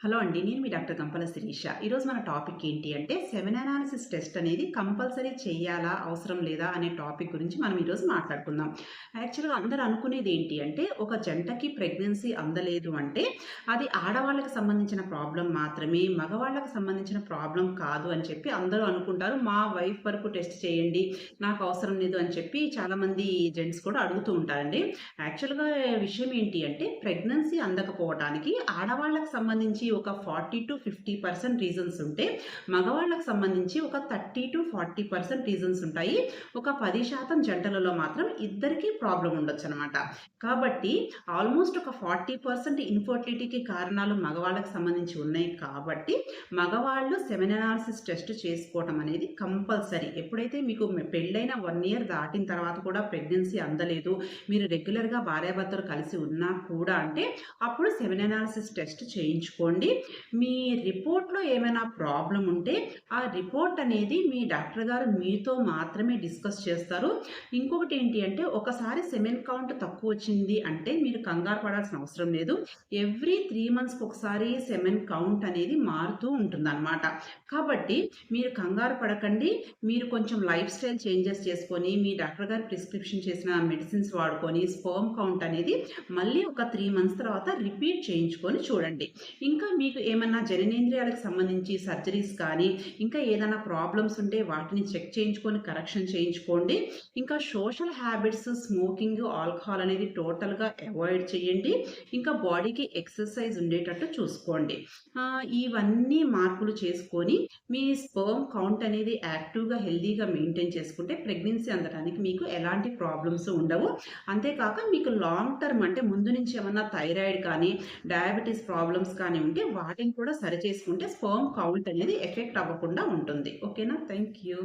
Hello అండి నేను మీ doctor గంపల శిరీష. ఈరోజు మన టాపిక్ ఏంటి అంటే సెవెన్ అనాలిసిస్ టెస్ట్ అనేది కంపల్సరీ చేయాలా అవసరం లేదా అనే టాపిక్ గురించి మనం ఈరోజు మాట్లాడుకుందాం. యాక్చువల్గా అందరూ అనుకునేది ఏంటి అంటే ఒక జంటకి ప్రెగ్నెన్సీ అందలేదు అంటే అది ఆడవాళ్ళకి సంబంధించిన ప్రాబ్లం మాత్రమే మగవాళ్ళకి సంబంధించిన ప్రాబ్లం కాదు అని చెప్పి అందరూ అనుకుంటారు. మా వైఫ్ వరకు టెస్ట్ చేయండి నాకు అవసరం లేదు అని చెప్పి చాలామంది జెంట్స్ కూడా అడుగుతూ ఉంటారండి. యాక్చువల్గా విషయం ఏంటి అంటే ప్రెగ్నెన్సీ అందకపోవడానికి ఆడవాళ్ళకి సంబంధించి ఒక forty to fifty percent reasons ఉంటే మగవాళ్ళకు సంబంధించి ఒక thirty to forty percent reasons ఉంటాయి. ఒక పది శాతం జంటలలో మాత్రం ఇద్దరికీ ప్రాబ్లం ఉండొచ్చు అనమాట కాబట్టి ఆల్మోస్ట్ ఒక ఫార్టీ పర్సెంట్ ఇన్ఫర్టిలిటీకి కారణాలు మగవాళ్ళకి సంబంధించి ఉన్నాయి కాబట్టి మగవాళ్ళు సెవెన్ అనాలిసిస్ టెస్ట్ చేసుకోవటం అనేది కంపల్సరీ. ఎప్పుడైతే మీకు పెళ్ళైన వన్ ఇయర్ దాటిన తర్వాత కూడా ప్రెగ్నెన్సీ అందలేదు మీరు రెగ్యులర్గా భార్యాభర్తలు కలిసి ఉన్నా కూడా అంటే అప్పుడు సెవెన్ అనాలిసిస్ టెస్ట్ చేయించుకోండి. మీ రిపోర్ట్లో ఏమైనా ప్రాబ్లం ఉంటే ఆ రిపోర్ట్ అనేది మీ డాక్టర్ గారు మీతో మాత్రమే డిస్కస్ చేస్తారు. ఇంకొకటి ఏంటి అంటే ఒకసారి సెమెన్ కౌంట్ తక్కువ వచ్చింది అంటే మీరు కంగారు పడాల్సిన అవసరం లేదు. ఎవ్రీ త్రీ మంత్స్కి ఒకసారి సెమెన్ కౌంట్ అనేది మారుతూ ఉంటుందన్నమాట. కాబట్టి మీరు కంగారు పడకండి. మీరు కొంచెం లైఫ్ స్టైల్ చేంజెస్ చేసుకొని మీ డాక్టర్ గారు ప్రిస్క్రిప్షన్ చేసిన మెడిసిన్స్ వాడుకొని స్పర్మ్ కౌంట్ అనేది మళ్ళీ ఒక త్రీ మంత్స్ తర్వాత రిపీట్ చేయించుకొని చూడండి. ఇంకా మీకు ఏమన్నా జననేంద్రియాలకు సంబంధించి సర్జరీస్ కానీ ఇంకా ఏదైనా ప్రాబ్లమ్స్ ఉంటే వాటిని చెక్ చేయించుకొని కరెక్షన్ చేయించుకోండి. ఇంకా సోషల్ హ్యాబిట్స్ స్మోకింగ్ ఆల్కహాల్ అనేది టోటల్గా అవాయిడ్ చేయండి. ఇంకా బాడీకి ఎక్సర్సైజ్ ఉండేటట్టు చూసుకోండి. ఇవన్నీ మార్పులు చేసుకొని మీ స్పర్మ్ కౌంట్ అనేది యాక్టివ్గా హెల్దీగా మెయింటైన్ చేసుకుంటే ప్రెగ్నెన్సీ అందడానికి మీకు ఎలాంటి ప్రాబ్లమ్స్ ఉండవు. అంతేకాక మీకు లాంగ్ టర్మ్ అంటే ముందు నుంచి ఏమన్నా థైరాయిడ్ కానీ డయాబెటీస్ ప్రాబ్లమ్స్ కానీ ఉంటే వాటిని కూడా సరి చేసుకుంటే స్పర్మ్ కౌంట్ అనేది ఎఫెక్ట్ అవ్వకుండా ఉంటుంది. ఓకేనా? Thank you